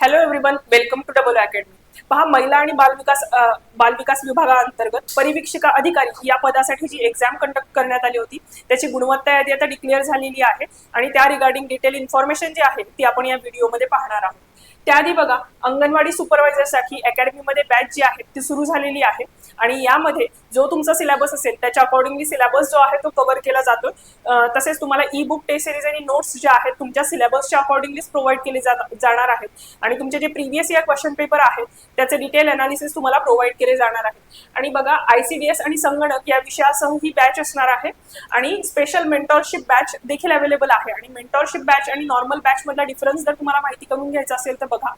Hello everyone welcome to double academy पहा महिला आणि बालविकास बालविकास विभागाअंतर्गत परिवीक्षिका अधिकारी या पदासाठी जी एक्झाम कंडक्ट करण्यात आली होती त्याची गुणवत्ता यादी आता डिक्लेअर झालेली आहे. आणि त्या रिगार्डिंग डिटेल इन्फॉर्मेशन जी आहे ती आपण या व्हिडिओमध्ये पाहणार आहोत. त्याआधी बघा अंगणवाडी सुपरवायझरसाठी अकॅडमीमध्ये बॅच जी आहे ती सुरू झालेली आहे. आणि यामध्ये जो तुमचा सिलेबस असेल त्याच्या अकॉर्डिंगली सिलेबस जो आहे तो कव्हर केला जातो तसेच तुम्हाला ई बुक टेस्ट सिरीज आणि नोट्स जे आहेत तुमच्या सिलेबसच्या अकॉर्डिंगलीच प्रोव्हाइड केले जाणार आहेत. आणि तुमचे जे प्रिव्हियस इयर क्वेश्चन पेपर आहेत त्याचे डिटेल अनालिसिस तुम्हाला प्रोव्हाइड केले जाणार आहे आणि बघा आयसीडीएस आणि संगणक या विषयासह ही बॅच असणार आहे. आणि स्पेशल मेंटॉरशिप बॅच देखील अवेलेबल आहे. आणि मेंटॉरशिप बॅच आणि नॉर्मल बॅच मधला डिफरन्स जर तुम्हाला माहिती करून घ्यायचा असेल तर बघा.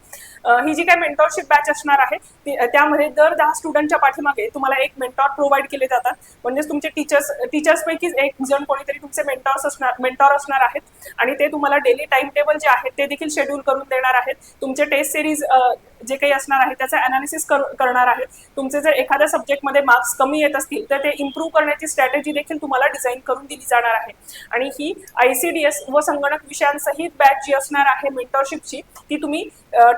ही जी काय मेंटॉरशिप बॅच असणार आहे त्यामध्ये दर दहा स्टुडंटच्या पाठीमागे तुम्हाला एक मेंटॉर प्रोव्हाइड केले जातात. म्हणजेच तुमचे टीचर्स टीचर्सपैकी एक जण कोणीतरी तुमचे मेंटॉर्स असणार मेंटॉर असणार आहेत. आणि ते तुम्हाला डेली टाइम टेबल जे आहेत ते देखील शेड्यूल करून देणार आहेत. तुमचे टेस्ट सिरीज जे काही असणार आहे त्याचं अनालिसिस करणार आहे. तुमचे जर एखाद्या सब्जेक्टमध्ये मार्क्स कमी येत असतील तर ते इम्प्रूव्ह करण्याची स्ट्रॅटेजी देखील तुम्हाला डिझाईन करून दिली जाणार आहे. आणि ही आय सी डी एस व संगणक विषयांसहित बॅच जी असणार आहे मेंटरशिपची ती तुम्ही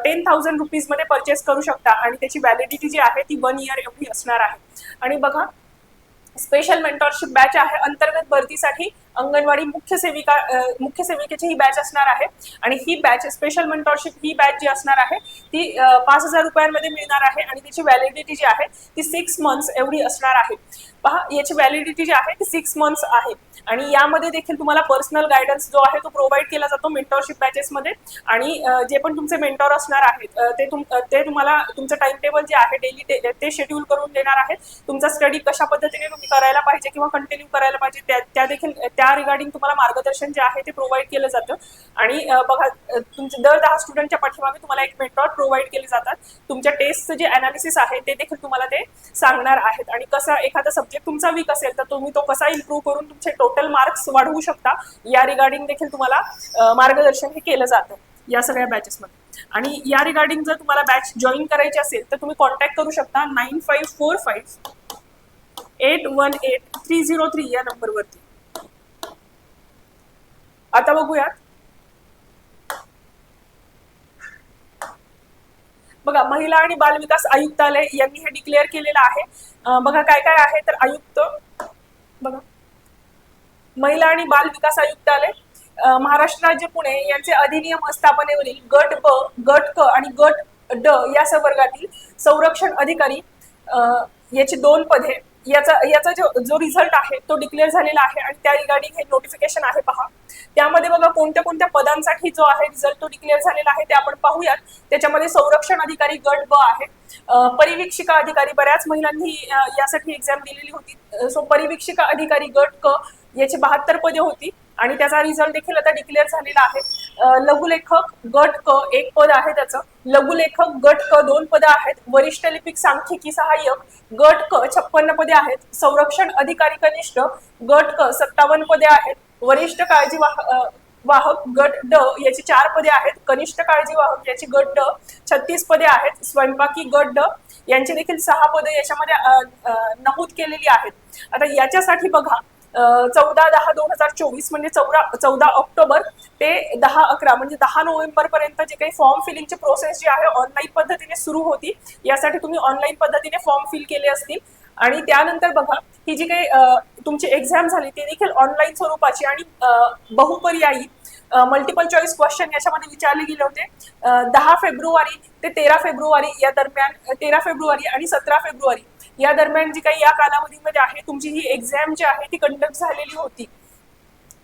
टेन थाउजंड रुपीजमध्ये परचेस करू शकता. आणि त्याची व्हॅलिडिटी जी आहे ती वन इयर एवढी असणार आहे. आणि बघा स्पेशल मेंटरशिप बॅच आहे अंतर्गत भरतीसाठी अंगणवाडी मुख्य सेविका मुख्य सेविकेची ही बॅच असणार आहे. आणि ही बॅच स्पेशल मेंटॉरशिप ही बॅच जी असणार आहे ती पाच हजार रुपयांमध्ये मिळणार आहे आणि त्याची व्हॅलिडिटी जी आहे ती सिक्स मंथ्स एवढी असणार आहे. पहा याची व्हॅलिडिटी जी आहे ती सिक्स मंथ्स आहे. आणि यामध्ये देखील तुम्हाला पर्सनल गायडन्स जो आहे तो प्रोव्हाइड केला जातो मेंटॉरशिप बॅचेसमध्ये आणि जे पण तुमचे मेंटॉर असणार आहेत ते तुम ते तुम्हाला तुमचं टाइम टेबल जे आहे डेली ते शेड्यूल करून देणार आहेत. तुमचा स्टडी कशा पद्धतीने तुम्ही करायला पाहिजे किंवा कंटिन्यू करायला पाहिजे त्या त्या देखील त्या रिगार्डिंग तुम्हाला मार्गदर्शन जे आहे ते प्रोव्हाइड केलं जातं. आणि बघा तुमचे दर दहा स्टुडंटच्या पाठीमागे तुम्हाला एक मेंटॉर प्रोव्हाइड केले जातात. तुमच्या टेस्टचं जे अनालिसिस आहे ते देखील तुम्हाला ते सांगणार आहेत. आणि कसा एखादा सब्जेक्ट तुमचा वीक असेल तर तुम्ही तो कसा इम्प्रूव्ह करून तुमचे टोटल मार्क्स वाढवू शकता या रिगार्डिंग देखील तुम्हाला मार्गदर्शन हे केलं जातं या सगळ्या बॅचेसमध्ये आणि या रिगार्डिंग जर तुम्हाला बॅच जॉईन करायची असेल तर तुम्ही कॉन्टॅक्ट करू शकता nine five four five eight one eight three zero three या नंबरवरती आता बघूयात. बघा महिला आणि बालविकास आयुक्तालय यांनी हे डिक्लेअर केलेलं आहे. बघा काय काय आहे तर आयुक्त बघा. महिला आणि बाल विकास आयुक्तालय महाराष्ट्र राज्य पुणे यांचे अधिनियम स्थापनेवरील गट ब गट क आणि गट ड या संवर्गातील संरक्षण अधिकारी याची दोन पदे याचा याचा जो जो रिझल्ट आहे तो डिक्लेअर झालेला आहे आणि त्या रिगार्डिंग हे नोटिफिकेशन आहे पहा. त्यामध्ये बघा कोणत्या कोणत्या पदांसाठी जो आहे रिझल्ट तो डिक्लेअर झालेला आहे ते आपण पाहूयात. त्याच्यामध्ये संरक्षण अधिकारी गट ब आहे. परिवीक्षिका अधिकारी बऱ्याच महिलांनी यासाठी एक्झाम दिलेली होती. सो परिवीक्षिका अधिकारी गट क याची बहात्तर पदे होती आणि त्याचा रिझल्ट देखील आता डिक्लेअर झालेला आहे. लघुलेखक गट क एक पद आहे त्याचं. लघुलेखक गट क दोन पदं आहेत. वरिष्ठ लिपिक सांख्यिकी सहाय्यक गट क छप्पन्न पदे आहेत. संरक्षण अधिकारी कनिष्ठ गट क सत्तावन्न पदे आहेत. वरिष्ठ काळजी वाहक गट ड याची चार पदे आहेत. कनिष्ठ काळजी वाहक याची गट ड छत्तीस पदे आहेत. स्वयंपाकी गट ड यांची देखील सहा पदे याच्यामध्ये नमूद केलेली आहेत. आता याच्यासाठी बघा चौदा दहा दोन हजार चोवीस म्हणजे चौदा चौदा ऑक्टोबर ते दहा अकरा म्हणजे दहा नोव्हेंबर पर्यंत जे काही फॉर्म फिलिंगची प्रोसेस जी आहे ऑनलाईन पद्धतीने सुरू होती यासाठी तुम्ही ऑनलाईन पद्धतीने फॉर्म फिल केले असतील. आणि त्यानंतर बघा ही जी काही तुमची एक्झाम झाली ती देखील ऑनलाईन स्वरूपाची आणि बहुपर्यायी मल्टिपल चॉईस क्वेश्चन याच्यामध्ये विचारले गेले होते. दहा फेब्रुवारी ते तेरा फेब्रुवारी या दरम्यान तेरा फेब्रुवारी आणि सतरा फेब्रुवारी या दरम्यान जी काही या कालावधीमध्ये आहे तुमची ही एक्झाम जी आहे ती कंडक्ट झालेली होती.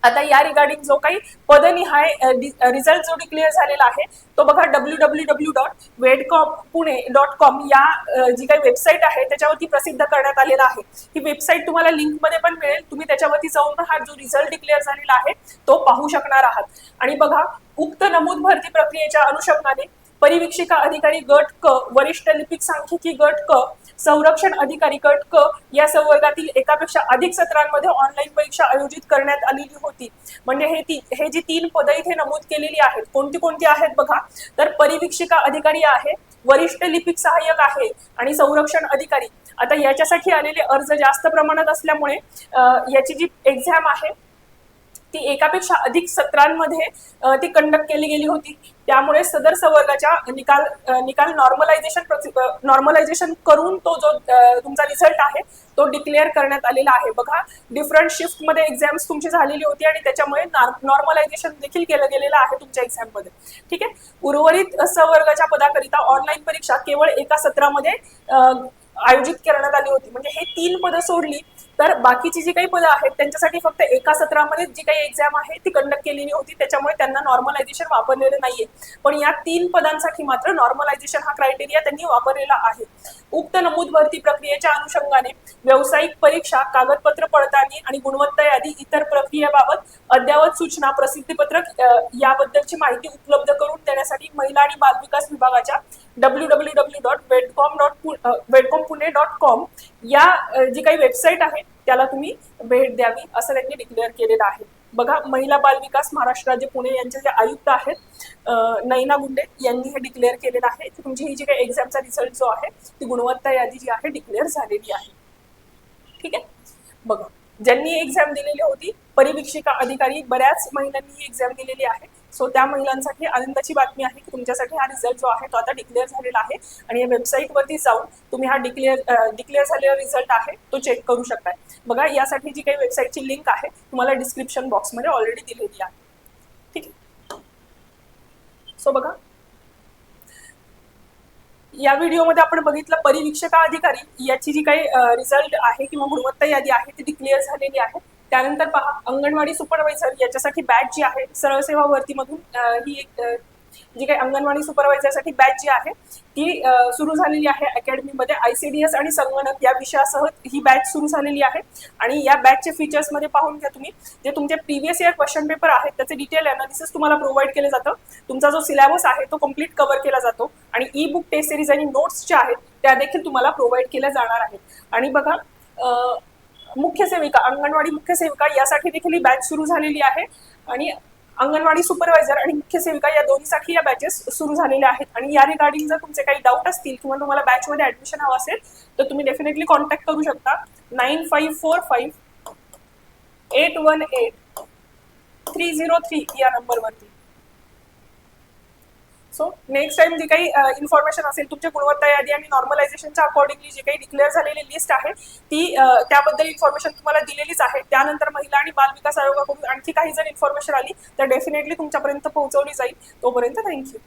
आता या रिगार्डिंग जो काही पदनिहाय रिझल्ट जो डिक्लेअर झालेला आहे तो बघा W W W dot wedcom Pune dot com या जी काही वेबसाईट आहे त्याच्यावरती प्रसिद्ध करण्यात आलेला आहे. ही वेबसाईट तुम्हाला लिंकमध्ये पण मिळेल. तुम्ही त्याच्यावरती जाऊन हा जो रिझल्ट डिक्लेअर झालेला आहे तो पाहू शकणार आहात. आणि बघा उक्त नमूद भरती प्रक्रियेच्या अनुषंगाने परिवीक्षिका अधिकारी गट क वरिष्ठ लिपिक सांख्यिकी गट क संरक्षण अधिकारी गट क या संवर्गातील एकापेक्षा अधिक सत्रांमध्ये ऑनलाईन परीक्षा आयोजित करण्यात आलेली होती. म्हणजे हे ती हे जी तीन पदं इथे नमूद केलेली आहेत कोणती कोणती आहेत बघा. तर परिवीक्षिका अधिकारी आहे वरिष्ठ लिपिक सहाय्यक आहे आणि संरक्षण अधिकारी. आता याच्यासाठी आलेले अर्ज जास्त प्रमाणात असल्यामुळे याची जी एक्झाम आहे ती एकापेक्षा अधिक सत्रांमध्ये ती कंडक्ट केली गेली होती. त्यामुळे सदर संवर्गाच्या निकाल निकाल नॉर्मलायझेशन नॉर्मलायझेशन करून तो जो तुमचा रिझल्ट आहे तो डिक्लेअर करण्यात आलेला आहे. बघा डिफरंट शिफ्टमध्ये एक्झाम्स तुमची झालेली होती आणि त्याच्यामुळे नॉर्मलायझेशन देखील केलं गेलेलं आहे तुमच्या एक्झाममध्ये ठीक आहे? उर्वरित संवर्गाच्या पदाकरिता ऑनलाईन परीक्षा केवळ एका सत्रामध्ये आयोजित करण्यात आली होती. म्हणजे हे तीन पदं सोडली तर बाकीची जी काही पदं आहेत त्यांच्यासाठी फक्त एका सत्रामध्ये जी काही एक्झाम आहे ती कंडक्ट केलेली होती. त्याच्यामुळे त्यांना नॉर्मलायझेशन वापरलेलं नाहीये. पण या तीन पदांसाठी मात्र नॉर्मलायझेशन हा क्रायटेरिया त्यांनी वापरलेला आहे. उक्त नमूद भरती प्रक्रियेच्या अनुषंगाने व्यावसायिक परीक्षा कागदपत्र पडताळणी आणि गुणवत्ता यादी इतर प्रक्रियेबाबत अद्ययावत सूचना प्रसिद्धीपत्रक याबद्दलची माहिती उपलब्ध करून देण्यासाठी महिला आणि बालविकास विभागाच्या W W W dot wedcom dot wedcom Pune dot com या जी काही वेबसाईट आहे त्याला तुम्ही भेट द्यावी असं त्यांनी डिक्लेअर केलेलं आहे. बघा महिला बाल विकास महाराष्ट्र राज्य पुणे यांचे जे आयुक्त आहेत नैना गुंडे यांनी हे डिक्लेअर केलेलं आहे. की तुमची ही जी काही एक्झामचा रिझल्ट जो आहे ती गुणवत्ता यादी जी आहे डिक्लेअर झालेली आहे. ठीक आहे? बघा ज्यांनी एक्झाम दिलेली होती परिवीक्षिका अधिकारी बऱ्याच महिलांनी ही एक्झाम दिलेली आहे. सो त्या महिलांसाठी आनंदाची बातमी आहे की तुमच्यासाठी हा रिझल्ट जो आहे तो आता डिक्लेअर झालेला आहे. आणि या वेबसाईटवरती जाऊन तुम्ही हा डिक्लेअर डिक्लेअर झालेला रिझल्ट आहे तो चेक करू शकताय. बघा यासाठी जी काही वेबसाईटची लिंक आहे तुम्हाला डिस्क्रिप्शन बॉक्समध्ये ऑलरेडी दिलेली आहे. ठीक आहे? सो बघा. या व्हिडिओमध्ये आपण बघितलं परिवीक्षका अधिकारी याची जी काही रिझल्ट आहे किंवा गुणवत्ता यादी आहे ती डिक्लेअर झालेली आहे. त्यानंतर पहा अंगणवाडी सुपरवायझर याच्यासाठी बॅच जी आहे सरळ सेवा भरतीमधून ही एक जी काही अंगणवाडी सुपरवायझरसाठी बॅच जी आहे ती सुरू झालेली आहे अकॅडमीमध्ये आय सी डी एस आणि संगणक या विषयासह ही बॅच सुरू झालेली आहे. आणि या बॅचचे फीचर्समध्ये पाहून घ्या तुम्ही. जे तुमचे प्रिव्हियस इयर क्वेश्चन पेपर आहेत त्याचे डिटेल अनालिसिस तुम्हाला प्रोव्हाइड केलं जातं. तुमचा जो सिलेबस आहे तो कंप्लीट कव्हर केला जातो. आणि ई बुक टेस्ट सिरीज आणि नोट्स ज्या आहेत त्या देखील तुम्हाला प्रोव्हाइड केल्या जाणार आहेत. आणि बघा मुख्य सेविका अंगणवाडी मुख्य सेविका यासाठी देखील ही बॅच सुरू झालेली आहे. आणि अंगणवाडी सुपरवायझर आणि मुख्य सेविका या दोन्हीसाठी या बॅचेस सुरू झालेल्या आहेत. आणि या रिगार्डिंग जर तुमचे काही डाऊट असतील किंवा तुम्हाला बॅचमध्ये ऍडमिशन हवं असेल तर तुम्ही डेफिनेटली कॉन्टॅक्ट करू शकता. Nine five four five eight one eight three zero three या नंबरवरती सो नेक्स्ट टाइम जी काही इन्फॉर्मेशन असेल तुमच्या गुणवत्ता यादी आणि नॉर्मलायझेशनच्या अकॉर्डिंगली जी काही डिक्लेअर झालेली लिस्ट आहे ती त्याबद्दल इन्फॉर्मेशन तुम्हाला दिलेलीच आहे. त्यानंतर महिला आणि बाल विकास आयोगाकडून आणखी काही जर इन्फॉर्मेशन आली तर डेफिनेटली तुमच्यापर्यंत पोहोचवली जाईल. तोपर्यंत थँक्यू